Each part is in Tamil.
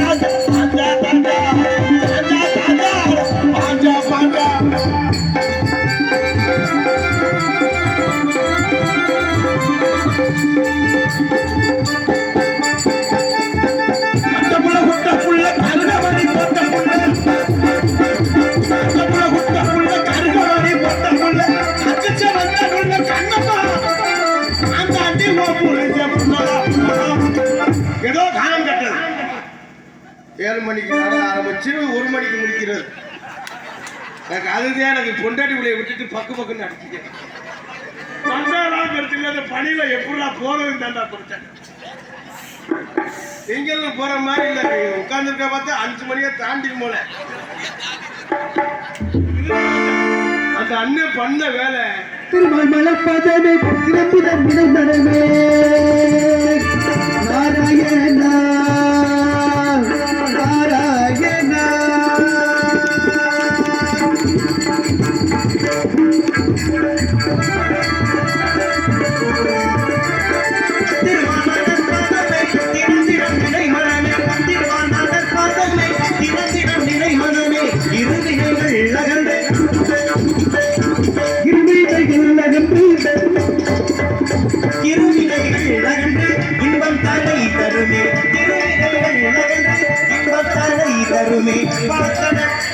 ராஜா பாஞ்சா ஏழு மணிக்கு நட ஆரம்பிச்சு ஒரு மணிக்கு முடிக்கிறது. எனக்கு அதுதான் எனக்கு பொண்டாட்டி பிள்ளைய விட்டுட்டு பக்கு பக்குன்னு அடிச்சுக்கிறேன் பண்டாலாம் பிரச்சனை அந்த பணியில எப்படா போறதுன்னு தாண்டா பிரச்சனை எங்கெல்லாம் போற மாதிரி இல்ல உட்கார்ந்துருக்க பார்த்தா அஞ்சு மணியை தாண்டி போல. அந்த அண்ணன் பண்ண வேலை. திருமல் நாராயணா நாராயணா.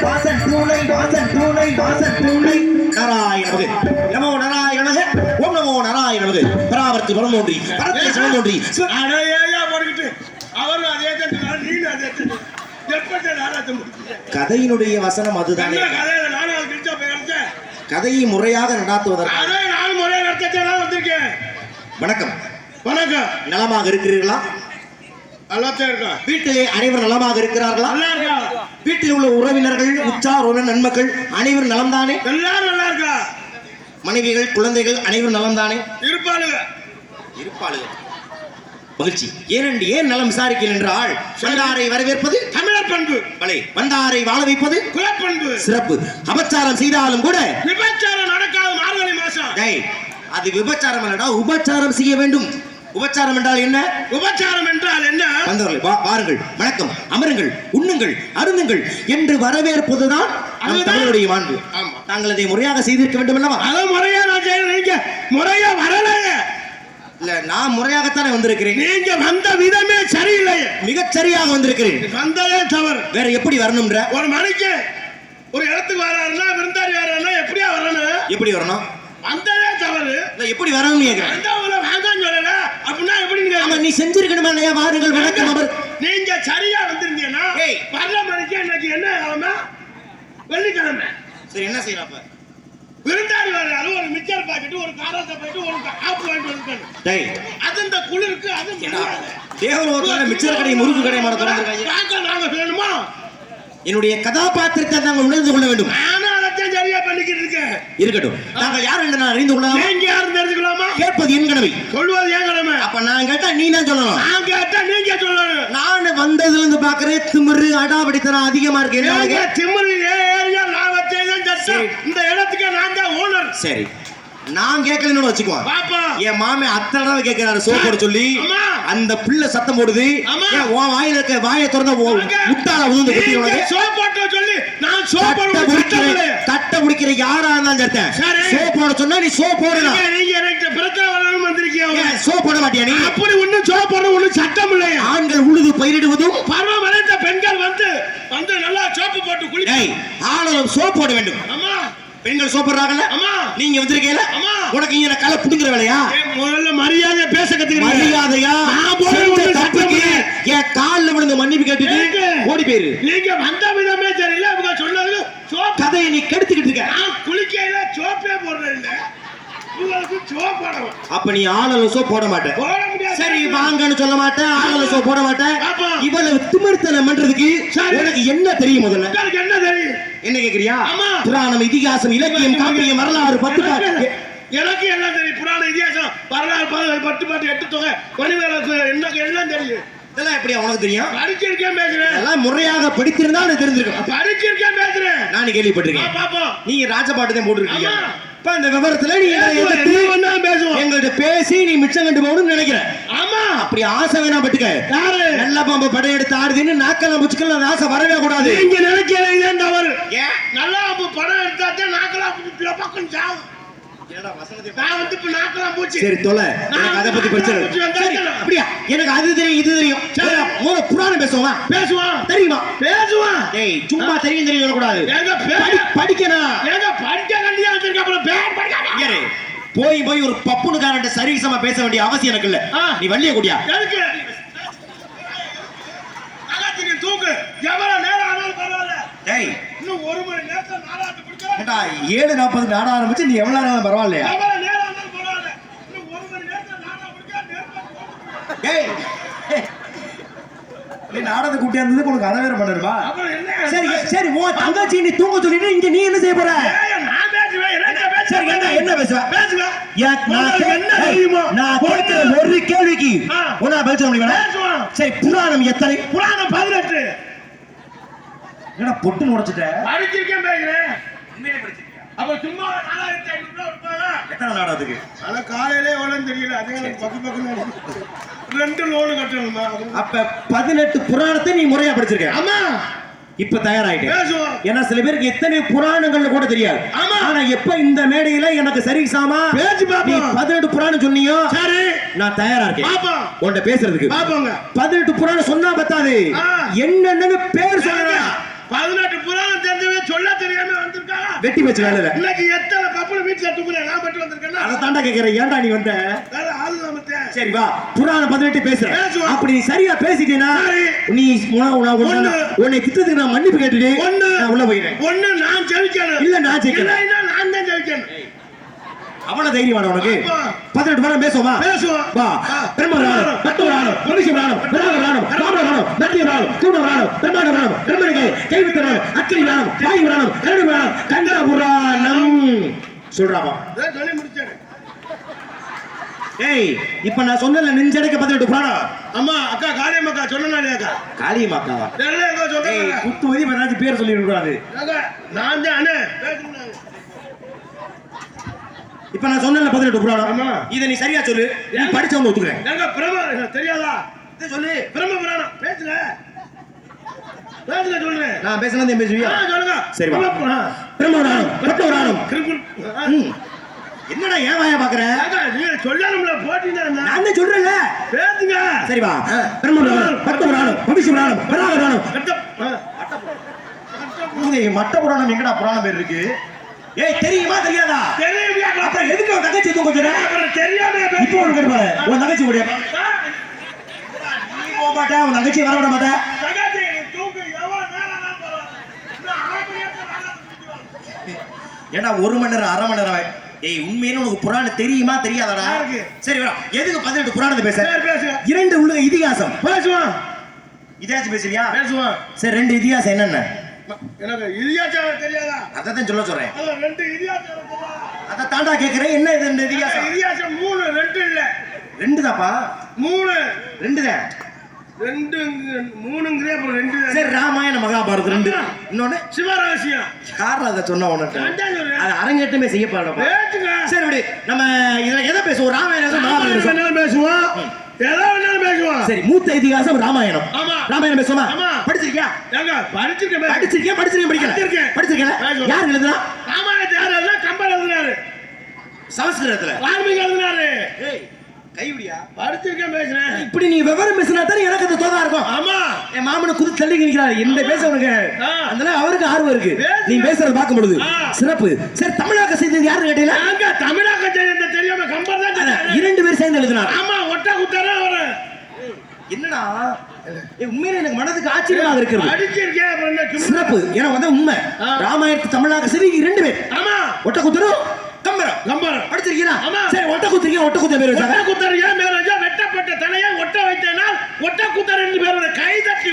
வாசன் பூனை வாசன் பூனை வாசன் பூனை நாராயணமது நமோ நாராயணக ஓம் நமோ நாராயணமது பராவர்த்தி பரமோன்றி பரத்தை போட்டுக்கிட்டு அவரும் அதே தட்டு நீனும் அதே முடிச்சு கதையினுடைய வசனம் அதுதானே. கதையை முறையாக நடாத்துவதற்கு. வணக்கம். வணக்கம். நலமாக இருக்கிறீர்களா? நல்லாத்தான் இருக்கா? வீட்டிலே அனைவரும் நலமாக இருக்கிறார்களா? நல்லா இருக்கா? வீட்டில் உள்ள உறவினர்கள் உற்றார் உறவினர் நன்மக்கள் அனைவரும் நலம்தானே? எல்லாரும் நல்லா இருக்கா? மனைவிகள் குழந்தைகள் அனைவரும் நலம்தானே? இருப்பாளுங்க. இருப்பாளுங்க. மகிழ்ச்சி. ஏனென்று ஏன் நலம் விசாரிக்கிறேன் என்றால் வந்தாரை வரவேற்பது? தமிழர் பண்பு. பலே வந்தாரை வாழ வைப்பது? குலப்பண்பு. சிறப்பு. அபச்சாரம் செய்தாலும் கூட விபச்சாரம் நடக்காத மார்கழி மாசம். அது விபச்சாரம் இல்லடா உபச்சாரம் செய்ய வேண்டும். உபச்சாரம் என்றால் என்ன? உபச்சாரம் என்றால் என்ன? வந்தவர்கள் வாருங்கள் வணக்கம் அமருங்கள் உண்ணுங்கள் அருந்துங்கள் என்று வரவேற்பதுதான் நம். தமிழுடைய மாண்பு ஆமா. தாங்கள் அதை முறையாக செய்திருக்க வேண்டும் அல்லவா? அத முறையா நான் செய்யறேன். நீங்க முறையா வரலையே. இல்ல நான் முறையாகத்தானே வந்திருக்கிறேன். நீங்க வந்த விதமே சரியில்லையே. மிகச் சரியாக வந்திருக்கிறேன். வந்ததே தவறு. வேற எப்படி வரணும்ன்ற? ஒரு மணிக்கு ஒரு இடத்துக்கு வராருன்னா விருந்தாடி வராருன்னா எப்படியா வரணும்? எப்படி வரணும்? வந்ததே தவறு. இல்ல எப்படி வரணும்னு கேக்குறேன் வந்தவங்கள வேண்டாம்னு சொல்லல அப்படின்னா எப்படி நீங்க ஆமா நீ செஞ்சிருக்கணுமா இல்லையா? வாருங்கள் வணக்கம் அவர். நீங்க சரியா வந்திருந்தீங்கன்னா. வர்ற மணிக்கு இன்னைக்கு என்ன கிழமை? வெள்ளிக்கிழமை. சரி என்ன செய்யலாம் அப்ப? விருந்தாடி வர்றாரு ஒரு மிச்சர் பாக்கெட் ஒரு காராத்த போயிட்டு ஒரு ஆப்பு வாங்கிட்டு வந்துருக்காரு டேய். அது இந்த குளிருக்கு அது முடியாது. தேவலோகத்துல மிச்சர் கடை முறுக்கு கடை மாட வாங்க நாங்க வேணுமா? என்னுடைய கதாபாத்திரத்தை நாங்கள் உணர்ந்து கொள்ள வேண்டும். அதைத்தான் சரியா பண்ணிக்கிட்டு இருக்கேன் இருக்கட்டும். நாங்கள் யார் என்று நான் அறிந்து கொள்ளலாம்? நீங்க யாரும் தெரிஞ்சுக்கலாமா கேட்பது என் கடமை. சொல்லுவது ஏன் கிழமை அப்ப நான் கேட்டா நீ தான் சொல்லணும். நான் கேட்டா நீங்க சொல்லணும். நான் வந்ததுல இருந்து பாக்குறேன் திமிரு அடாவடித்தனம் அதிகமா இருக்கு? திமிரு ஏரியா நான் வச்சேன் இந்த இடத்துக்கு நான் தான் ஓனர். சரி. நான் கேட்கலன்னு வச்சுக்கோ. பாப்பா என் மாமே அத்தனை தடவை கேட்கிறாரு சோப்போட சொல்லி. அந்த பிள்ளை சத்தம் போடுது. உன் வாயில இருக்க வாயை திறந்த வாங்க. முட்டாள உதுந்து நான் பிடிக்கிற போடுவேன் தட்டை பிடிக்கிற யாரா இருந்தாலும் சரி. சோப் போட சொன்னா நீ சோப் போடணும் நீங்க எனக்கு பிரச்சனை வரணும் வந்திருக்கீங்க சோப் போட மாட்டியா நீ? அப்படி ஒண்ணும் சோப் போட ஒண்ணும் சட்டம் இல்லையா? ஆண்கள் உழுது பயிரிடுவதும் பருவம் வளைந்த பெண்கள் வந்து வந்து நல்லா சோப்பு போட்டு குளி ஏய் ஆளும் சோப் போட வேண்டும். அம்மா. பெண்கள் சோப் போடுறாங்கல்ல? அம்மா. நீங்க வந்திருக்கீல அம்மா. உனக்கு இங்க களை புடுங்குற வேலையா? முதல்ல மரியாதை பேச கத்துக்கிறீங்க. மரியாதையா? நான் ஒண்ணும் தப்புக்கு. என் கால்ல விழுந்து மன்னிப்பு கேட்டுட்டு? ஓடி போயிரு. நீங்க வந்த விதமே தெரியல அவங்க சொன்னது சோப் கதையை நீ கெடுத்துக்கிட்டு இருக்க. நான் குளிக்கையில சோப்பே போடுறது இல்ல அப்ப நீ ஆளும் சோப் போட மாட்டேன். சரி வாங்கன்னு சொல்ல மாட்டேன். ஆளும் சோப் போட மாட்டேன். இவ்வளவு திமிர்த்தனம் பண்றதுக்கு சரி. உனக்கு என்ன தெரியும் முதல்ல? என்ன தெரியும்? என்ன கேக்குறியா. புராணம் இதிகாசம் இலக்கியம் காப்பியம் வரலாறு பத்து பாட்டு எனக்கு- எனக்கு எல்லாம் தெரியும்? புராண இதிகாசம் வரலாறு ப- பட்டு பாட்டு எட்டு தொகை எனக்கு எல்லாம் தெரியும்? இதெல்லாம் எப்படியா உனக்கு தெரியும்? படிச்சிருக்கேன் பேசுறேன். அதெல்லாம் முறையாக படித்திருந்தா உனக்கு தெரிஞ்சிருக்கும். படிச்சிருக்கேன் பேசுறேன். நான் கேள்விப்பட்டிருக்கேன். பாப்போம். நீங்க ராஜபாட்டு தான் போட்டுருக்கீங்க. இப்ப இந்த விவரத்துல நீ வேணா பேசுவோம் எங்கள்ட்ட பேசி நீ மிச்சம் கண்டு போகணும்னு நினைக்கிறேன். ஆமா. அப்ப அப்படி ஆசை வேணாம் பட்டுக்க யாரு? நல்ல பாம்பு படையெடுத்து ஆடுதுன்னு நாக்கெல்லாம் முச்சுக்கல அந்த ஆசை வரவே கூடாது. நீங்க நினைக்கிறீங்க தவறு. நல்லா அப்ப படம் எடுத்தாச்சே நாக்கெல்லாம் பக்கம் சாவும் சரி தொலை. எனக்கு அதை பத்தி பிரச்சனை அப்படியா? எனக்கு அது தெரியும் இது தெரியும். முதல்ல புராணம் பேசுவோமா? பேசுவான் தெரியுமா? பேசுவான் ஏய் சும்மா தெரியும் தெரியும் படி படிக்கணும். போய் போய் ஒரு பப்புனுக்காரன்ட்ட சரிசமா பேச வேண்டிய அவசியம் எனக்கு இல்ல. நீ வள்ளிய குடியா எதுக்கு நகாத்திரி தூக்கு எவ்வளவு நேரம் ஆனாலும் பரவாயில்ல டேய் இன்னும் ஒரு மணி நேரத்துல நாலாட்டு பிடிக்கிறேன் ஏண்டா ஏழு நாற்பது நாட ஆரம்பிச்சு நீ எவ்வளவு நேரம் பரவாயில்லையா? ஏய். நீ நாடகத்தை கூட்டியாந்ததுக்கு உனக்கு அதை வேற சரி சரி உன் தங்கச்சி நீ தூங்க சொல்லிட்டு இங்க நீ என்ன செய்ய போற? சரி என்ன என்ன பேசுவ? கே- என்ன தெரியுமோ? நான் கேட்கிற ஒரு கேள்விக்கு. உன்னா பதில் சொல்ல முடியுமா சரி புராணம் எத்தனை? புராணம் பதினெட்டு. என்னடா பொட்டு பேசுறேன். அப்ப சும்மா நாலாயிரத்தி ஐநூறு ரூபாய் ஆனா காலையிலே எவ்வளோன்னு தெரியல. அதே பக்கு பக்குன்னு ரெண்டு லோனு கட்டணுமா? அப்ப பதினெட்டு புராணத்தை நீ முறையா படிச்சிருக்க. ஆமா. இப்ப தயாராயிட்டேன் ஏன்னா சில பேருக்கு எத்தனை புராணங்கள்னு கூட தெரியாது. ஆமா. ஆனா எப்ப இந்த மேடையில எனக்கு சரி சாமா. நீ பதினெட்டு புராணம் சொன்னியோ? சரி. நான் தயாரா இருக்கேன். உன்கிட்ட பேசுறதுக்கு. பதினெட்டு புராணம் சொன்னா பத்தாது. என்னென்னு பேர் சொல்லுங்க பதினெட்டு புராணம் தெரிஞ்சவே சொல்ல தெரியாம வந்திருக்காங்க வெட்டி வச்சு வேலை இன்னைக்கு எத்தனை கப்பல் வீட்டுல தூக்குறேன் நான் பட்டு வந்திருக்கேன்னா? அதை தாண்டா கேக்குறேன் ஏன்டா நீ வந்த? வேற ஆளு நமக்கு சரி வா. புராணம் பதினெட்டு பேசுறேன். அப்படி சரியா பேசிட்டீனா. நீ ஒண்ணு. உன்னை திட்டத்துக்கு நான் மன்னிப்பு கேட்டுட்டு. நான் உள்ள போயிடுறேன். ஒண்ணு நான் ஜெயிக்கணும். இல்ல, நான் ஜெயிக்கணும். இல்லைன்னா நான் தான் ஜெயிக்கணும் அவ்வளவு தைரியமான உனக்கு. பதினெட்டு புராணம் பேசுவோமா? பேசுவோம். வா. ஆ. பிரம்மராணம் பட்டுராணம் மனுஷராணம் பிரம்மராணம் காமராணம் மத்தியராணம் கூடராணம் பிரம்மாண்டராணம் பிரம்மனிகை கைவித்தராணம் அக்கிரிராணம் வாயுராணம் கருடுராணம் கண்டா புராணம் சொல்றாமா அதான் சொல்லி முடிச்சேன். ஏய் இப்ப நான் சொன்னல நெஞ்சடைக்க பதினெட்டு புராணம். அம்மா அக்கா காளியம்மா சொன்னாலே அக்கா. காளியம்மாக்காவா? குத்து மதி பேர் சொல்லி கூடாது அக்கா நான் தான் அண்ணே இப்ப நான் சொன்னல பதினெட்டு புராணம். இதை நீ சரியா சொல்லு. நீ படிச்சவங்க ஒத்துக்கிறேன். பிரம்ம தெரியாதா? இதை சொல்லு. பிரம்ம புராணம். சொல்றேன் நான் பேசினதே பேசுவியா? சொல்லுங்க. சரி. பிரம்ம புராணம். பிரம்மராணம் பட்டுராணம் கிருக்குள். ஆ, ம். என்னடா ஏன் வாயா பாக்குற சொல்லணும்ல போட்டீங்க நான் சொல்றேன்ல. பேசுங்க. சரி வா. பிரம்மராணம் பட்டுராணம் பவிஷ்யராணம் பராகராணம் கட்ட- ஆ, இது மட்ட புராணம் எங்கடா புராணம் பேர் இருக்கு? ஏய் தெரியுமா தெரியாதா? தெரியுமியா, அக்கா? அப்புறம் எதுக்கு உன் தங்கச்சி தூங்க அப்புறம் தெரியாம இப்போ உனக்கு இருப்பாரு உன் தங்கச்சி கூட நீ போக மாட்டே உன் தங்கச்சி வர விட மாட்டே. சகாத்தி, தூக்கு எவ்வளவு நேரம் ஆனாலும் பரவாயில்ல. இன்னும் அரை மணி நேரத்துல வேலை முடிஞ்சிடும். ஏன்னா ஒரு மணி நேரம் அரை மணி நேரம் ஏய் உண்மையில உனக்கு புராணம் தெரியுமா தெரியாதாடா? சரி வா. எதுக்கு பதினெட்டு புராணத்தை பேச. இரண்டு உள்ள இதிகாசம். பேசுவான். இதிகாசம் பேசுவியா? பேசுவான். சரி ரெண்டு இதிகாசம் என்னென்ன? எனக்கு இதிகாசம் தெரியாதா? அதான் சொல்ல சொல்றேன். ரெண்டு தெரியாதா? அதை தாண்டா கேக்குறேன். என்ன இது ரெண்டு இதிகாசம் மூணு ரெண்டு இல்ல. ரெண்டு தாப்பா மூணு. ரெண்டு தான் ரெண்டு மூணுங்கிறே அப்புறம் ரெண்டு. சரி ராமாயண மகாபாரதம் ரெண்டு. இன்னொன்னு? சிவரகசியம் யார் அதை சொன்னா உனக்கு. அது அரங்கேற்றமே செய்யப்படலாம் பேசுங்க சரி விடு. நம்ம இதுல எதை பேசுவோம்? ராமாயணம் ராமாயணம் மகாபாரதம் பேசுவோம். சரி மூத்த இதிகாசம் ராமாயணம். ஆமா. ராமாயணம் பேசுவோமா? ஆமா. படிச்சிருக்கியா? படிச்சிருக்கேன் படிச்சிருக்கேன். படிச்சிருக்கேன். படிச்சிருக்கல பேசுவோம். யார் எழுதுனா ராமாயணத்தை யார் எழுதுனா கம்பர் எழுதினாரு சமஸ்கிருதத்துல. வால்மீகி எழுதினாரு கைவிடியா? படிச்சிருக்கேன் பேசுறேன். இப்படி நீ விவரம் பேசினா தானே எனக்கு அது தோதா இருக்கும். ஆமா. என் மாமனை குதி தள்ளி நிற்கிறாரு என்ன பேச உனக்கு. அதனால அவருக்கு ஆர்வம் இருக்கு. நீ பேசுறது பார்க்கும் பொழுது. சிறப்பு. சரி தமிழாக்க செய்தது யாருன்னு கேட்டீங்களா? நாங்க தமிழாக்க தெரியாத தெரியாம கம்பர் தான். இரண்டு பேர் சேர்ந்து எழுதினார். ஆமா குத்தாரா அவரு என்னடா உண்மையில எனக்கு மனதுக்கு ஆச்சரியமாக இருக்கிறது. சிறப்பு. ஏன்னா வந்து உண்மை. ராமாயணத்து தமிழாக்க சரி இரண்டு பேர். ஆமா. ஒட்ட குத்துரும் கம்பரம். கம்பரம். படிச்சிருக்கீங்களா ஆமா. சரி ஒட்ட குத்துறீங்க ஒட்ட குத்த பேர் ஒட்ட குத்தர் ஏன் மேல வச்சா வெட்டப்பட்ட தலையை ஒட்ட வைத்தனால் ஒட்ட குத்தர் என்று பேர் கை தட்டி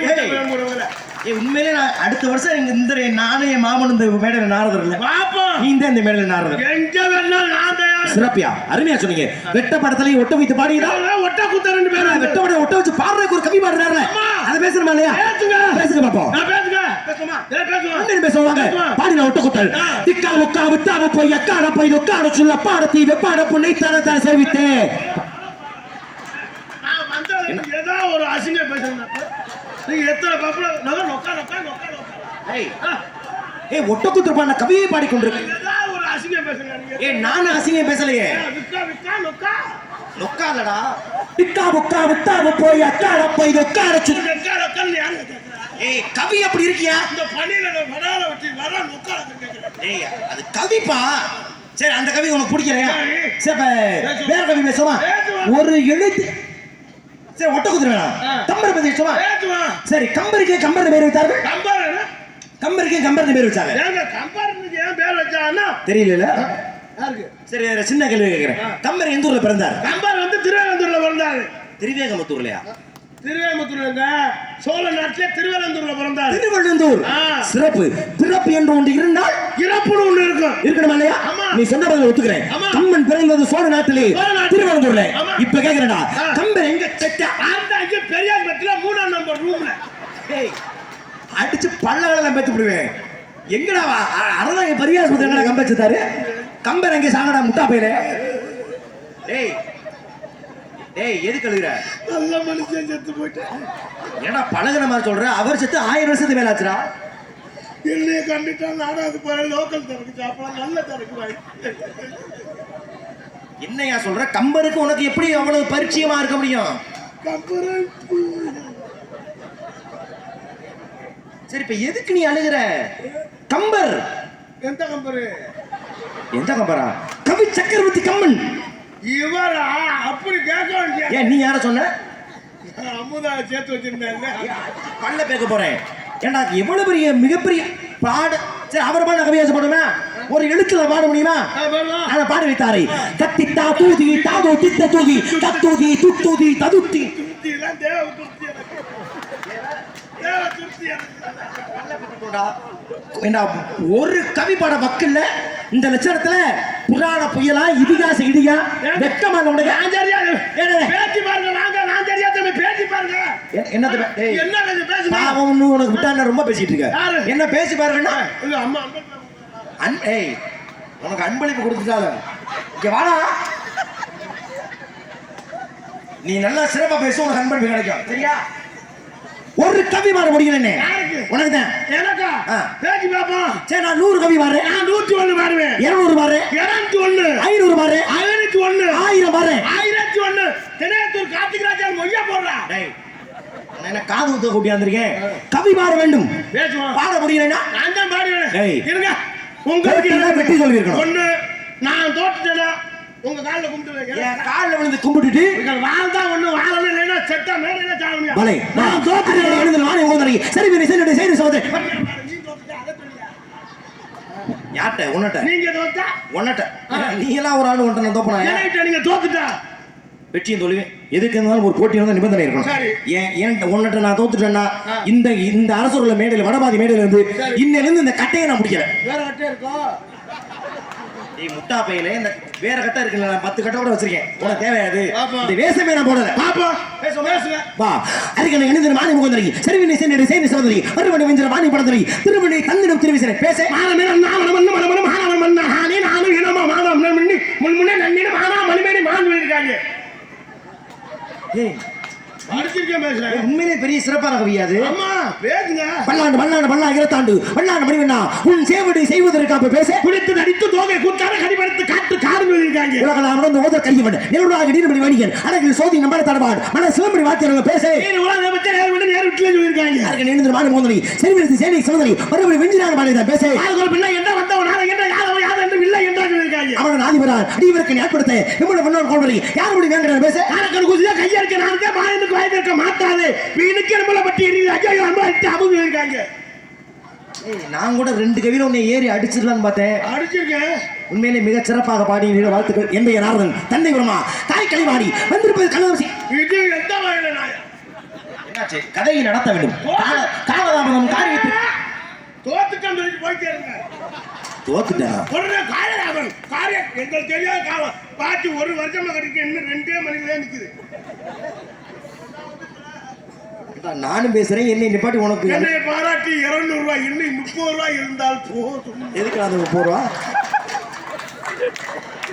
உண்மையிலே நான் அடுத்த வருஷம் இங்க இந்த நானும் என் மாமனும் இந்த மேடையில நாரதர் இல்ல. பாப்போம். நீ தான் இந்த மேடையில நாரதர். எங்க வேணாலும் நான் சிறப்பியா? அருமையா சொன்னீங்க. வெட்ட படத்துலயும் ஒட்ட வைத்து இதெல்லாம் ஒட்ட குத்தர் என்று பேர் வெட்ட பட ஒட்ட வச்சு பாடுறதுக்கு ஒரு கவி பாடுறாருல. அதை பேசணுமா இல்லையா? பேசுங்க. பாப்போம். பாடின ஒட்ட குத்தல். திக்கா முக்கா வித்தாவ போய் அக்காட போய் உட்கார சொல்ல பாடத்தி வெப்பாட புண்ணை தர தர சேவித்தே. நான் வந்தது நீங்க எத்தனை பாப்பா நொக்கா நொக்கா நொக்கா நொக்கா ஏய். கவியை பாடிக்கொண்டிருக்கு. ஏதாவது ஒரு அசிங்கம் பேசுங்க நீங்க? ஏய் நான் அசிங்கம் பேசலையே. ஏ, விக்கா விக்கா நொக்கா. நொக்காலடா டிக்கா புக்கா வித்தாவு போய் அக்காட போய் நொக்கா அரைச்சு நொக்கா நொக்கான்னு யாரு? ஏய் கவி அப்படி இருக்கியா? இந்த பணியில வராத வச்சு வர நொக்கா கேட்கிறேன் ஏய் அது கவிப்பா. சரி அந்த கவி உனக்கு பிடிக்கலையா? சரி. வேற கவி பேசுமா பேசுவோம். ஒரு எழுத்து சரி ஒட்ட குதிரை வேணாம். கம்பர் பத்தி பேசுமா? பேசுவா சரி கம்பருக்கு கம்பர் பேர் வச்சார்கள் கம்பர்? கம்பருக்கு கம்பர் பேர் வச்சாங்க? ஏங்க கம்பருக்கு ஏன் பேர் வச்சான்னா தெரியல யாருக்கு? சரி வேற சின்ன கேள்வி கேட்கிறேன் கம்பர் எந்த ஊர்ல பிறந்தார்? கம்பர் வந்து திருவேலந்தூர்ல பிறந்தாரு. திருவேகமுத்தூர்லயா திருவேமுத்தூர்ல சோழ நாட்டிலே திருவேலந்தூர்ல பிறந்தாரு. திருவள்ளந்தூர். சிறப்பு. பிறப்பு என்று ஒன்று இருந்தால் இறப்புன்னு ஒண்ணு இருக்கும். இருக்கணுமா இல்லையா. நீ சொன்ன பதில் ஒத்துக்கிறேன். கம்பன் பிறந்தது சோழ நாட்டிலே. திருவள்ளந்தூர்ல. இப்ப கேக்குறேன்டா. ஆ. கம்பன் எங்க செத்தா? அந்த பெரியார் மூணாம் நம்பர் ரூம்ல ஏய், அடிச்சு பல்லகளெல்லாம் பேத்து விடுவேன் எங்கடா அறதான் பெரிய ஆஸ்பத்திரி கம்ப வச்சுட்டாரு கம்பர் எங்க சாங்கடா முட்டா பையில டேய் டேய் எதுக்கு அழுகுற? நல்ல மனுஷன் செத்து போயிட்டேன். ஏன்னா பழகுன மாதிரி சொல்ற? அவர் செத்து ஆயிரம் வருஷத்துக்கு மேல ஆச்சுடா. என்னைய கண்டுட்டா நானும் அது போல லோக்கல் தரக்கு சாப்பிடலாம் நல்ல தரக்கு வாங்கி என்னையா சொல்ற? கம்பருக்கு உனக்கு எப்படி அவ்வளவு பரிச்சயமா இருக்க முடியும்? கம்பரன் சரி இப்ப எதுக்கு நீ அழுகுற? கம்பர். எந்த கம்பரு? எந்த கம்பரா? கவி சக்கரவர்த்தி கம்மன் இவரா? அப்படி கேட்க வேண்டிய ஏன் நீ யார சொன்ன? அமுதா சேர்த்து வச்சிருந்தேன் பல்ல பேக்க போறேன். ஏண்டா எவ்வளவு பெரிய மிகப்பெரிய பாட சரி அவர் பாட கவியாசம் பண்ணுமா ஒரு எழுத்துல பாட முடியுமா? அதை பாட வைத்தாரை. தத்தி தா தூதி தாதோ தித்த தூதி தத்தூதி துத்தூதி. ததுத்தி தேவ திருப்தி. தேவ திருப்தி ஏண்டா ஒரு கவி பாட வக்கல்ல இந்த லட்சணத்துல புராண புயலா இதிகாச இடியா? வெக்கமா உனக்கு? நான் சரியா ஏடே. பேசி பாருங்க வாங்க நான் சரியா தம்பி பேசி பாருங்க. என்ன- என்னது என்ன பேசுங்க பாவம்னு உனக்கு விட்டா ரொம்ப பேசிட்டு? இருக்க? என்ன பேசி பாருங்கன்னா அம்மா அன் ஏய் உனக்கு அன்பளிப்பு கொடுத்துட்டால இங்க வாடா. நீ நல்லா சிறப்பா பேச உனக்கு அன்பளிப்பு கிடைக்கும். சரியா? ஒரு கவி பாட முடியல என்ன யாருக்கு? உனக்கு தான் எனக்கா? ஆ. பேசி பாப்போம் சரி நான் நூறு கவி பாடுறேன் நான் நூத்தி ஒண்ணு பாடுவேன் இருநூறு பாடுறேன் இருநூத்தி ஒண்ணு. ஐநூறு பாடுறேன் ஆயிரத்தி ஒண்ணு. ஆயிரம் பாடுறேன் ஆயிரத்தி ஒண்ணு. தினத்தூர் கார்த்திக் ராஜா மொய்யா போடுறா. டேய் நான் என்ன காது ஊத்த கூட்டியாந்திருக்கேன் கவி பாட வேண்டும். பாட முடியலன்னா? நான் தான் பாடுவேன். இருங்க. உங்களுக்கு வெட்டி சொல்லியிருக்கணும். ஒண்ணு. நான் தோத்துட்டேனா? உங்க கால்ல கும்பிட்டு வைக்கிறேன் என் காலில் விழுந்து கும்பிட்டுட்டு உங்கள் வாழ் தான் ஒண்ணு வாழணும் இல்லைன்னா செத்தா மேல பலே நான் தோத்து எழுந்து சரி சரி சரி சோதரி யார்ட்ட உன்னட்ட? நீங்க தோத்தா? உன்னட்ட. நீ எல்லாம் ஒரு ஆள் ஒன்றை நான் தோப்பனா? என்னைட்ட நீங்க தோத்துட்டா? வெற்றியும் தோல்வியும். எதுக்கு இருந்தாலும் ஒரு போட்டி வந்து நிபந்தனை இருக்கணும். ஏன்? ஏன் உன்னிட்ட நான் தோத்துட்டேன்னா இந்த இந்த அரசுள்ள மேடையில் வடபாதி மேடையில இருந்து இன்னையில இருந்து இந்த கட்டையை நான் வேற இருக்கோ ஏய் முட்டா பையில இந்த வேற கட்டை இருக்குல்ல நான் பத்து கட்டை கூட வச்சிருக்கேன் உனக்கு தேவையாது. இந்த வேஷமே நான் போடல பாப்பா பேசுவோம் பேசுங்க வா எனக்கு எழுந்திர மாணி முகந்தரி சரிவினை சென்று செய்தி சோதரி மறுபடி வெஞ்சர மாணி படந்தரி திருமணி தந்திடம் திருவிசனை பேச மானமே நாமன மண்ணு மனமன மானவன் மண்ணா ஹானே நானும் இனமா மானம் மண்ணி முன் முன்னே நன்னின மானா இருக்காங்க ஏய் உண்மையிலே பெரிய சிறப்பான அம்மா பேசுங்க. பல்லாண்டு பல்லாண்டு பல்லா இரத்தாண்டு பல்லாண்டு மணிவண்ணா உன் சேவடி செய்வதற்காக பேச. குடித்து நடித்து தோகை கடிபடுத்து காட்டு காடு இருக்காங்க. உலகலாம் நடந்து ஓத கல்விவன் நிலவுடாக நீர்மணி வணிகன் அழகில் சோதி நம்பர தடவான் மன சிலம்படி வாத்தியர்கள் பேச. உலக பற்றி நேர் விட்டு நேர் விட்டுல சொல்லியிருக்காங்க? நீண்டு மாணி மோதனி செல்விடுத்து சேனை சோதரி மறுபடி வெஞ்சினார் மாநில பேச. என்ன வந்தவன் நாளை என்ன யாதவன் யாதவன் என்று இல்லை என்றா சொல்லியிருக்காங்க அவன் ஆதிபரான் அடிவருக்கு ஏற்படுத்த விமல மன்னன் கோல்வரி வேங்கடன் பேச? குதியா கையெடுக்க நான் தான் வாயனுக்கு வாய்ந்திருக்க மாட்டாது. வீணுக்கு நம்மளை பற்றி எரியுது ஐயோ அம்மா அவங்க இருக்காங்க. நான் கூட ரெண்டு கவியில உன்னை ஏறி அடிச்சிடலான்னு பார்த்தேன். அடிச்சிருக்கேன். உண்மையிலே மிகச் சிறப்பாக பாடிய வாழ்த்துக்கள். என்னுடைய நாரதன் தந்தை பிரமா தாய் கலைவாணி வந்திருப்பது கலவசி இது எந்த வகையில என்னாச்சு? கதையை நடத்த வேண்டும். கால- காலதாமதம் காரியத்தை தோத்துட்டம் சொல்லிட்டு போயிட்டே இருங்க தோத்துட்டேனா உடனே காலராமன் காரியம் எங்களுக்கு தெரியாத காலம். பாட்டி ஒரு வருஷமா கிடைக்க இன்னும் ரெண்டே மணிக்கு தான் நிக்குது நானும் பேசுறேன் என்னை நிப்பாட்டி உனக்கு என்னை பாராட்டி இருநூறு ரூபாய் இன்னும் முப்பது ரூபாய் இருந்தால் போதும். எதுக்கு அந்த முப்பது ரூபா?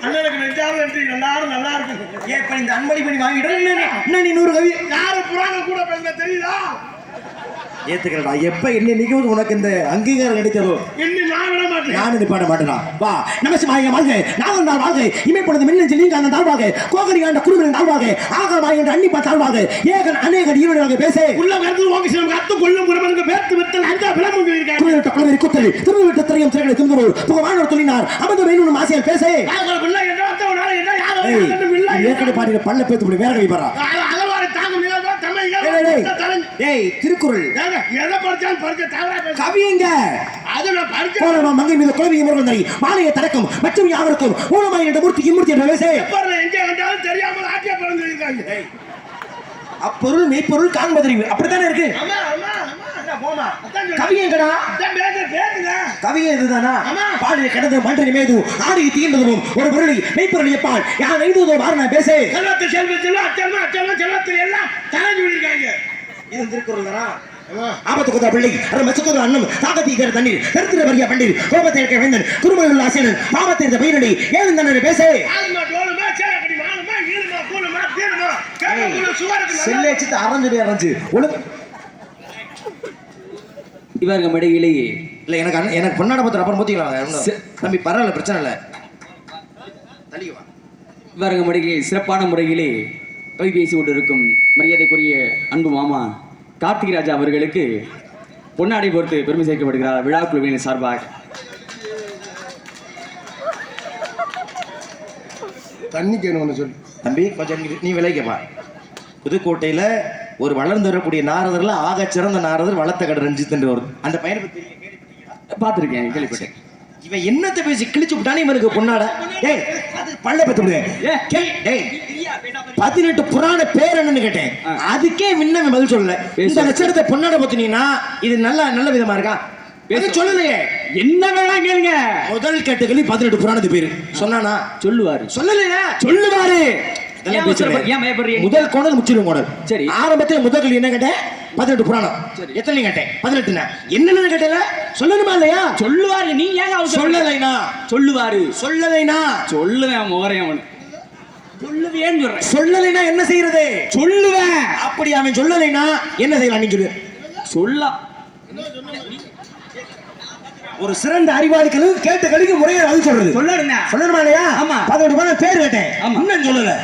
அண்ணனுக்கு நெஞ்சாலும் நன்றி எல்லாரும் நல்லா இருக்கும் ஏன் இப்ப இந்த அன்பளி பண்ணி வாங்கிட்டு இன்னும் நீ- நூறு கவி யாரு புறாங்க கூட பேச தெரியுதா? ஏத்துக்கிறடா எப்ப என்ன நிகழ்வு உனக்கு இந்த அங்கீகாரம் கிடைத்ததோ? நான் விட மாட்டேன். நானும் நிப்பாட்ட மாட்டேனா? வா. நமசிவாய வாழ்க. நாங்கள் நாள் வாழ்க. இமைப்பொழுது மின்னஞ்சல் நீங்க அந்த தாழ்வாக. கோகரி ஆண்ட குடும்பம் தாழ்வாக. ஆகமாய் என்ற அன்னிப்பா தாழ்வாக. ஏகன் அநேக ஈவனாக பேச. உள்ள கருத்து ஓகி சிலம் கத்து கொள்ளும் குடும்பங்க பேர்த்து வித்தல் அந்த விளம்பரம் இருக்காங்க குளிர்விட்ட குளவரி குத்தல் திருவிட்ட திரையும் திரைகளை திருந்தோர் புகவானோர் தொழினார் அமர்ந்த வேணும் ஆசையால் பேச. ஏற்கனவே பாடின பல்ல பேத்து வேற கவி பாரா தாங்க தமிழ் டேய் திருக்குறள். எதை படிச்சாலும் படிச்ச தவறா கவியங்க. அது நான் படிச்ச போனமா மங்கை மீது குழவி முருகந்தரி மாலையை தடக்கம் மற்றும் யாவருக்கும். ஊனமாய் என்ற மூர்த்தி என்ற பேச எப்பறம் எங்க கண்டாலும் தெரியாமல் ஆட்டிய பிறந்து இருக்காங்க அப்பொருள் மெய்ப்பொருள் காண்பதறிவு. அப்படித்தானே இருக்கு. கவியங்கடா? அதான் பேச பேசுங்க. கவியே இதுதானா. பாலிய கடந்த மன்றி மேது ஆடி தீண்டதும் ஒரு பொருளை மெய்ப்பொருள் எப்பால். யார் ஐந்ததோ வாரண பேசே? செல்வத்தை செல்வ செல்வம் அச்சல்வம் அச்சல்வம் செல்வத்தில் எல்லாம் தலைஞ்சு விழுக்காங்க இது திருக்குறள் தானா ஆபத்து குத்த பிள்ளை அது மச்சுக்குத அன்னம் தாகத்தி தர தண்ணீர் கருத்திர வரிய பண்டில் கோபத்தை இருக்க வேந்தன் குருமையுள்ள ஆசிரியன் பாவத்தை இருந்த பயிரடி ஏழும் தன்னை பேசே. ஆளுமா டோலுமா சேலக்கடி மாலுமா ஈருமா கூலுமா தீருமா கேட்கக்குள்ள சுவருக்கு செல்லே சித்த அரைஞ்சு இவர்கள் மடியிலேயே இல்ல எனக்கு எனக்கு பொன்னாட பத்திரம் அப்புறம் ஊத்திக்கலாம் சரி. தம்பி பரவாயில்ல பிரச்சனை இல்ல. தள்ளி வா இவர்கள் மடியிலே சிறப்பான முறையிலே தொலைபேசி கொண்டிருக்கும் மரியாதைக்குரிய அன்பு மாமா கார்த்திக் ராஜா அவர்களுக்கு பொன்னாடை பொறுத்து பெருமை சேர்க்கப்படுகிறார். விழா குழுவினர் சார்பாக. தண்ணி கேணும் ஒன்று சொல்லு. தம்பி கொஞ்சம் நீ விலைக்கப்பா புதுக்கோட்டையில ஒரு வளர்ந்து வரக்கூடிய நாரதர்ல ஆகச் சிறந்த நாரதர் வளர்த்த கடை ரஞ்சித் என்று ஒரு அந்த பையனை பத்தி? பார்த்துருக்கேன் கேள்விப்பட்டேன். இவன் என்னத்தை பேசி கிழிச்சு விட்டானே இவனுக்கு பொண்ணாட டேய் அது பல்ல பத்து விடு. ஏ. கேள் டேய். பதினெட்டு புராண பேர் என்னன்னு கேட்டேன். அதுக்கே முன்ன பதில் சொல்லல. இந்த லட்சணத்தை பொண்ணாட பத்தினீங்கன்னா இது நல்ல நல்ல விதமா இருக்கா. அது சொல்லலையே. என்ன வேணா கேளுங்க. முதல் கேட்டகரி பதினெட்டு புராணத்து பேரு. சொன்னானா? சொல்லுவாரு. சொல்லலையா. சொல்லுவாரு. முதல் கோணல் முற்றிலும் கோணல். சரி. ஆரம்பத்தில் முதல் கேள்வி என்ன கேட்டேன்? பதினெட்டு புராணம். சரி. எத்தனை கேட்டேன்? பதினெட்டுனா என்னன்னு கேட்டல சொல்லணுமா இல்லையா? சொல்லுவாரு. நீ ஏன்? சொல்லலைனா. சொல்லுவாரு. சொல்லலைனா. சொல்லுவேன் முகரையும் அவனு சொல்லுவேன்னு சொல்றேன். சொல்லலைனா என்ன செய்யறது? சொல்லுவேன். அப்படி அவன் சொல்லலைனா என்ன செய்யலாம் நீ சொல்லு. சொல்ல. ஒரு சிறந்த அறிவாளிகளுக்கு கேட்ட கழிக்கு முறையை அது சொல்றது. சொல்லணுங்க சொல்லணுமா இல்லையா? ஆமா. பதினெட்டு புராணம் பேர் கேட்டேன். ஆமா. இன்னும் சொல்லல.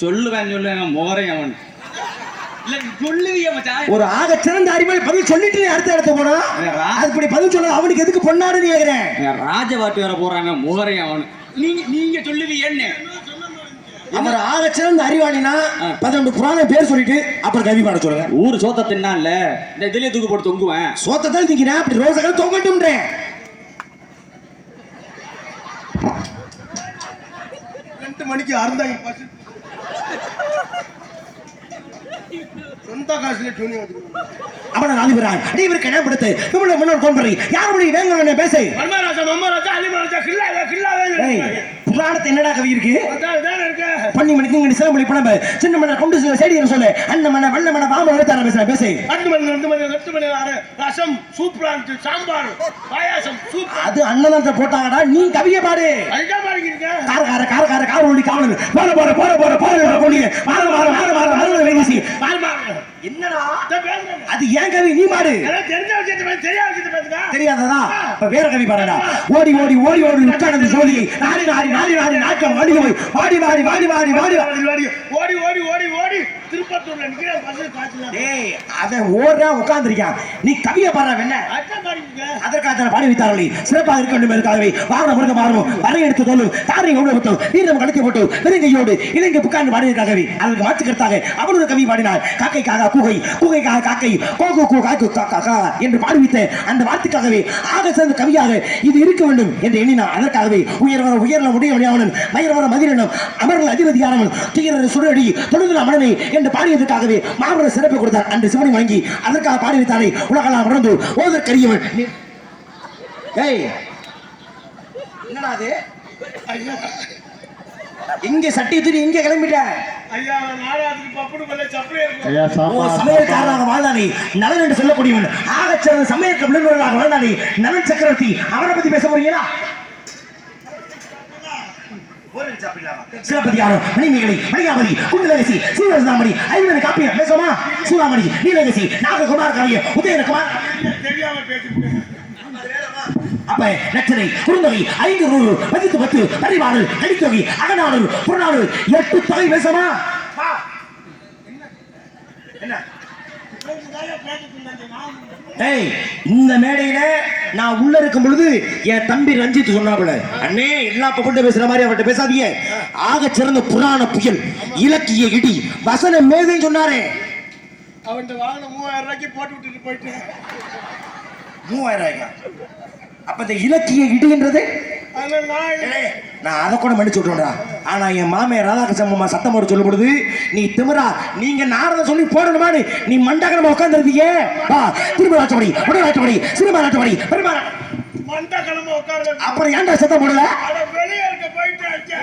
சொல்லுவேன் சொல்லுவேன் முகரையும் அவன். ஒரு ஆக சிறந்த அறிவாளி பதில் சொல்லிட்டு அடுத்த இடத்த போனா? வேறா? அதுபடி பதில் சொல்ல அவனுக்கு எதுக்கு பொண்ணாடுன்னு கேக்குறேன். இவன் ராஜபாட்டு வேற போறாங்க முகரையும் அவனு. நீங்க நீங்க சொல்லுவீங்கன்னு அவர் ஆக சிறந்த அறிவாளினா. பதினெண்டு புராணம் பேர் சொல்லிட்டு அப்புறம் கவி பாட சொல்லுங்க. ஊர் சோத்த தின்னான்ல. இந்த இதுலயே தூக்கு போட்டு தொங்குவேன். சோத்தத்தான் திங்கிறேன் அப்படி ரோசகள் தொங்கட்டும்ன்றேன். ரெண்டு மணிக்கு அருந்தாங்க பசு. சொந்த காசுல துணி வச்சுக்கணும் அவனை நாதிபரான் அனைவருக்கு என்ன படுத்து? இவ்வளவு முன்னோர் கொன்பரை யாருடைய வேங்க என்ன பேசு? மன்மராஜா மம்மராஜா அலிமராஜா கில்லாத ஏய், புராணத்தை என்னடா கவி இருக்கு பண்ணி மணிக்கு இங்க சிறமொழி பணம் சின்ன மன்ன கொண்டு செய்தி சொல்லு அண்ணன் மன்ன வெள்ள மன்ன பாம்பு எழுத்தார பேசுற பேசு ரெண்டு மணி ரெண்டு மணி எட்டு மணி ரசம் சூப்பரா இருந்துச்சு சாம்பார் பாயாசம் சூப்பர் அது அண்ணன் போட்டாங்கடா நீ கவியை பாடு அதுதான் பாருங்க கார கார கார கார கார ஓடி காவலன் போற போற போற போற போற போடி வார வார வார வார வார வேசி பால் பாருங்க என்னடா? அது ஏன் கவி? நீ எல்லாம் தெரிஞ்ச விஷயத்தை பேச தெரியாத விஷயத்தை பேசுங்க தெரியாததா? இப்ப வேற கவி பாடடா ஓடி ஓடி ஓடி ஓடி உட்கார்ந்து சோழி நாடி நாடி நாடி நாடி நாட்டம் வாடி போய் வாடி வாடி. வாடி வாடி வாடி. ஓடி ஓடி ஓடி ஓடி. டேய் அவன் ஓடுறான் உட்கார்ந்திருக்கான். நீ கவியை பாடுற என்ன அதான் பாருங்க அதற்காக பாடி வைத்தார்களே. சிறப்பாக இருக்க வேண்டும் என்பதற்காகவே வாகன முருக மாறும் வரை எடுத்து தோலும் தாரை உள்ள விட்டு வீரம் கழுத்து போட்டு பெருங்கையோடு இலங்கை புக்காண்டு பாடியதற்காகவே. அதற்கு மாற்றுக்கருத்தாக அவனோட கவி பாடினார். காக்கை கூகை கூகை காக்கா. காக்கை கோகு கூ காக்கு காக்கா என்று பாடுவித்த அந்த வார்த்தைக்காகவே ஆக சிறந்த கவியாக இது இருக்க வேண்டும் என்று எண்ணினார். அதற்காகவே உயர்வர உயர்ல முடிய முடியாமன் மயிரவர மதிரனும் அமரல் அதிபதியானவன் துயர சுடடி தொழுதுல மனமே என்று பாடியதற்காகவே மாபெரும் சிறப்பு கொடுத்தார் அன்று சிவனை வழங்கி அதற்காக பாடி வைத்தாரே உலகெல்லாம் உணர்ந்து ஓதற்கரியவன். ஏய் என்னடா அது? இங்க சட்டி தூரி இங்க கிளம்பிட்ட. நலன் என்று சொல்லக்கூடியவன். ஆகச் சிறந்த சமையலுக்கு விழுந்தவர்களாக வாழ்ந்தானே. நலன் சக்கரவர்த்தி அவனை பத்தி பேச போறீங்களா? சிலப்பதிகாரம் மணிமேகலை மணியாமணி குண்டலகசி சீவரசாமணி ஐவன் காப்பியம் பேசுமா சூடாமணி நீலகசி நாககுமார் காவியம் உதயகுமார் தெரியாம பேசிவிட்டேன். அப்ப நச்சனை குறுந்தொகை ஐந்து நூறு பதித்து பத்து பரிவாளர் கடித்தொகை அகநானூறு புறநானூறு எட்டு தொகை பேசுமா ஏய் இந்த மேடையில நான் உள்ள இருக்கும் பொழுது என் தம்பி ரஞ்சித் சொன்னாப்புல அண்ணே எல்லா பக்கம் பேசுற மாதிரி அவர்கிட்ட பேசாதீங்க. ஆக சிறந்த புராண புயல் இலக்கிய இடி வசன மேதைன்னு சொன்னாரே. அவன் வாங்கின மூவாயிரம் ரூபாய்க்கு போட்டு விட்டுட்டு போயிட்டேன். மூவாயிரம் ரூபாய்க்கா? அப்ப இந்த இலக்கிய இடின்றது நான் அதை கூட மன்னிச்சு விட்டுறேன்டா. ஆனா என் மாமே ராதாகிருஷ்ணன் மாமா சத்தம் போட சொல்லும் பொழுது நீ திமிரா நீங்க நாரத சொல்லி போடணுமான்னு நீ மண்டகரமா உட்காந்துருந்தீங்க வா திரும்ப ராட்டபடி உடனே ராட்டபடி சினிமா ராட்டபடி பெருமா உட்கார்ந்து அப்புறம் ஏன்டா சத்தம் போடல? வெளியே இருக்க போயிட்டு ஐயா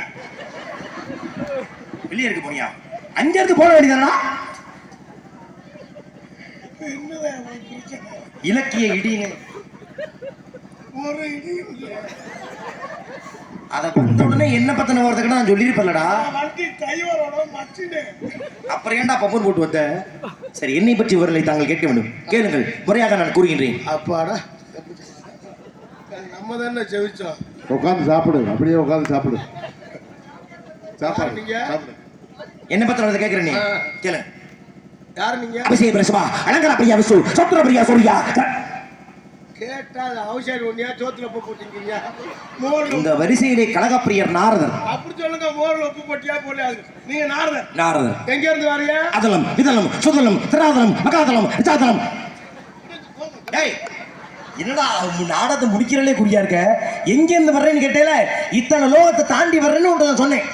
வெளியே இருக்க போனியா? அங்க இருந்து போட வேண்டியதானா? இலக்கிய இடின்னு. ஒரு இடியும் இல்லை. அதை பார்த்த உடனே என்ன பத்தின வரதுக்கு நான் சொல்லியிருப்பேன்லடா. வண்டி அப்புறம் ஏன்டா பப்பன் போட்டு வந்த? சரி என்னை பற்றி விவரங்களை தாங்கள் கேட்க வேண்டும். கேளுங்கள் முறையாக நான் கூறுகின்றேன். அப்பாடா. நம்ம தானே ஜெயிச்சோம். உட்காந்து சாப்பிடு அப்படியே உட்காந்து சாப்பிடு. சாப்பாடு நீங்க? என்ன பத்தின வரதை கேட்கிறேன்? நீ. கேளு. யாரு நீங்க? அபிஷேக பிரசவா அலங்கர பிரியா விசு சத்திர பிரியா சூர்யா இந்த வரிசையிலே கழகப்பிரியர் நாரதர். அப்படி சொல்லுங்க மோர்ல உப்பு போட்டியா போடல நீங்க நாரதர். நாரதர். எங்க இருந்து வரீங்க? அதலம் விதலம் சுதலம் திராதலம் மகாதலம் விசாதலம் ஏய் என்னடா உன் நாடகத்தை முடிக்கிறலே குறியா இருக்க? எங்க இருந்து வர்றேன்னு கேட்டேல இத்தனை லோகத்தை தாண்டி வர்றேன்னு உன்ட்ட சொன்னேன்.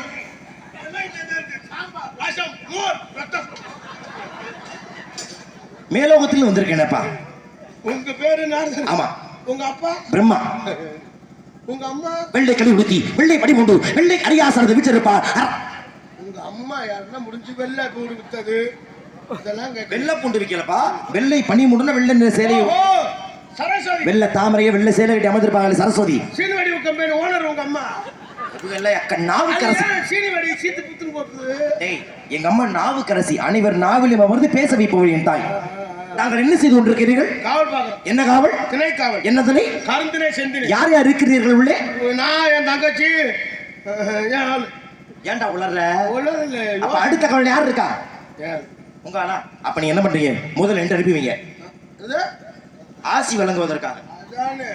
மேலோகத்திலும் வந்திருக்கேனப்பா. உங்க பேரு நாரதர் ஆமா. உங்க அப்பா? பிரம்மா. உங்க அம்மா? வெள்ளை கழி உடுத்தி வெள்ளை படி கொண்டு வெள்ளை அரியாசனத்தை வீச்சிருப்பார் உங்க அம்மா யாருன்னா முடிஞ்சு வெள்ளை பூடு வித்தது இதெல்லாம் வெள்ளை பூண்டு வைக்கலப்பா. வெள்ளை பனி முடுன வெள்ளை சேலையும் வெள்ளை தாமரையை வெள்ளை சேலை கட்டி அமர்ந்திருப்பாங்க சரஸ்வதி. சீனிவடி கம்பெனி ஓனர் உங்க அம்மா. எங்க அம்மா நாவுக்கரசி. அனைவர் நாவிலும் அமர்ந்து பேச வைப்பவர் என் தாய். தாங்கள் என்ன செய்து கொண்டிருக்கிறீர்கள்? காவல் பாக்குறோம் என்ன காவல்? திணை காவல். என்ன துணை? கருந்தினை செந்தினை யார் யார் இருக்கிறீர்கள் உள்ளே? நான் என் தங்கச்சி என் ஆளு. ஏன்டா உளர்ற ஒண்ணும் இல்ல அப்ப அடுத்த காவல் யார் இருக்கா? யார்? உங்க ஆளா அப்ப நீ என்ன பண்றீங்க? முதல்ல என்று அனுப்பி வைங்க இது? ஆசி வழங்குவதற்காக. அதானே.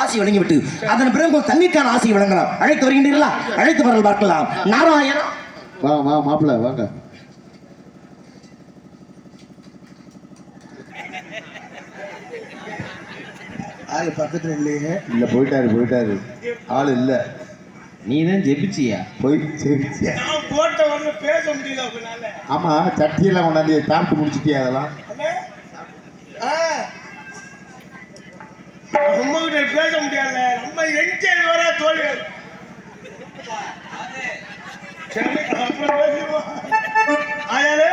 ஆசி வழங்கி விட்டு அதன் பிறகு உங்கள் தண்ணிக்கான ஆசை வழங்கலாம். அழைத்து வருகின்றீர்களா? அழைத்து வரல் பார்க்கலாம். நாராயணா? வா வா மாப்பிள்ள வாங்க. ஆளு பக்கத்துல இல்லையே. இல்ல போயிட்டாரு போயிட்டாரு. ஆள் இல்ல. நீ தான் ஜெபிச்சியா? போய். நான் போட்ட வந்து பேச முடியல அவனால ஆமா சட்டியெல்லாம் கொண்டாந்து சாப்பிட்டு முடிச்சிட்டியா அதெல்லாம். அம்மா கிட்ட பேச முடியல. நம்ம எங்க வர தோல்வி சரி, அப்புறம். ஆயாலே?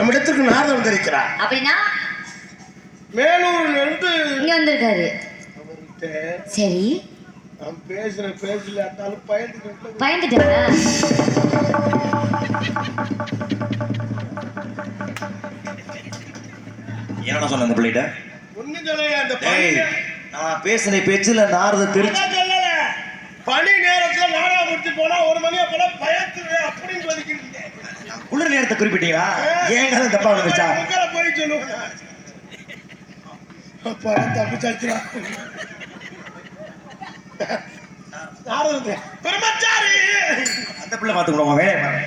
நம்ம இடத்துக்கு நாரதம் வந்திருக்கிறார். அப்படின்னா மேலூர்ல இருந்து இங்க வந்திருக்காரு. சரி. நான் பேசுற பேசல இருந்தாலும் பயந்துக்கிட்டு பயந்துட்டாரா என்னடா சொன்ன அந்த பிள்ளைகிட்ட? ஒண்ணும் சொல்லல அந்த டேய் பனி நான் பேசின பேச்சுல நாரத தெரிச்சு பனி நேரத்துல நாடா முடிச்சு போனா ஒரு மணியா போல பயத்துல அப்படின்னு சொல்லிக்கிறீங்க குளிர் நேரத்தை குறிப்பிட்டீங்களா? ஏன் கதை தப்பா வந்துச்சா போய் சொல்லுவேன் அப்பா தப்பிச்சாச்சுடா அந்த பிள்ளை பார்த்துக்கணும்? வேலையை பாரு.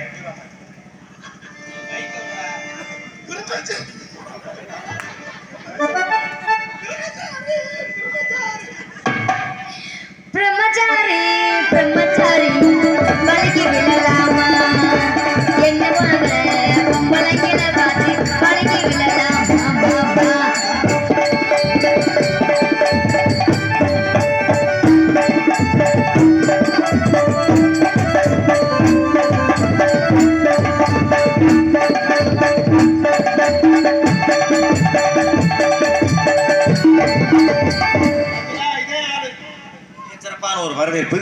ஒரு வரவேற்பு.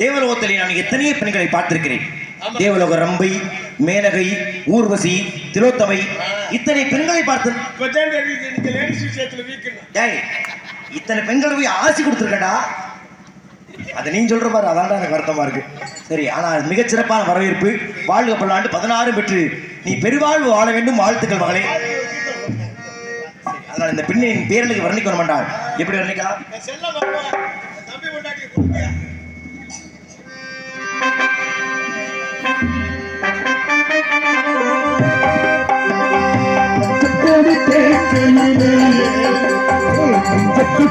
தேவலோகத்திலே நான் எத்தனையோ பெண்களை பார்த்திருக்கிறேன். தேவலோக ரம்பை மேனகை ஊர்வசி திலோத்தமை இத்தனை பெண்களை பார்த்து இத்தனை பெண்களை போய் ஆசி கொடுத்துருக்கடா. அதை நீ சொல்ற மாதிரி அதான்டா எனக்கு வருத்தமா இருக்கு. சரி ஆனா மிகச் சிறப்பான வரவேற்பு. வாழ்க பல்லாண்டு பதினாறு பெற்று நீ பெருவாழ்வு வாழ வேண்டும் வாழ்த்துக்கள் மகளே. அதனால இந்த பெண்ணின் பேரனுக்கு வர்ணிக்க வர மாட்டாள் எப்படி வர்ணிக்கலாம் செல்ல மாமா தம்பி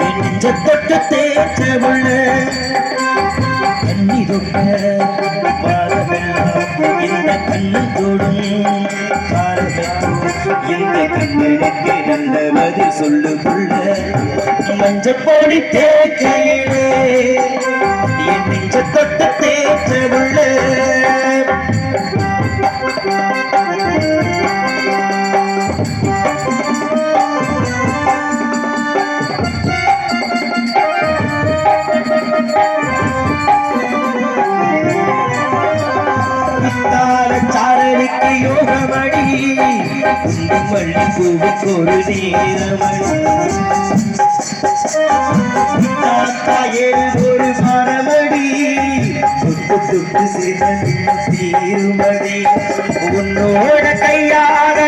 என் நெஞ்ச தொட்டு தேய்ச்ச இந்த தொடும் காலமெல்லாம் இந்த நல்ல பதில் சொல்லு புள்ள தேக்கையிலே உண்டு மல்லி பூவுக்கு ஒரு நேரமடி ஒரு மரமடி சுட்டு சுட்டு சிறு தீருமடி உன்னோட கையாக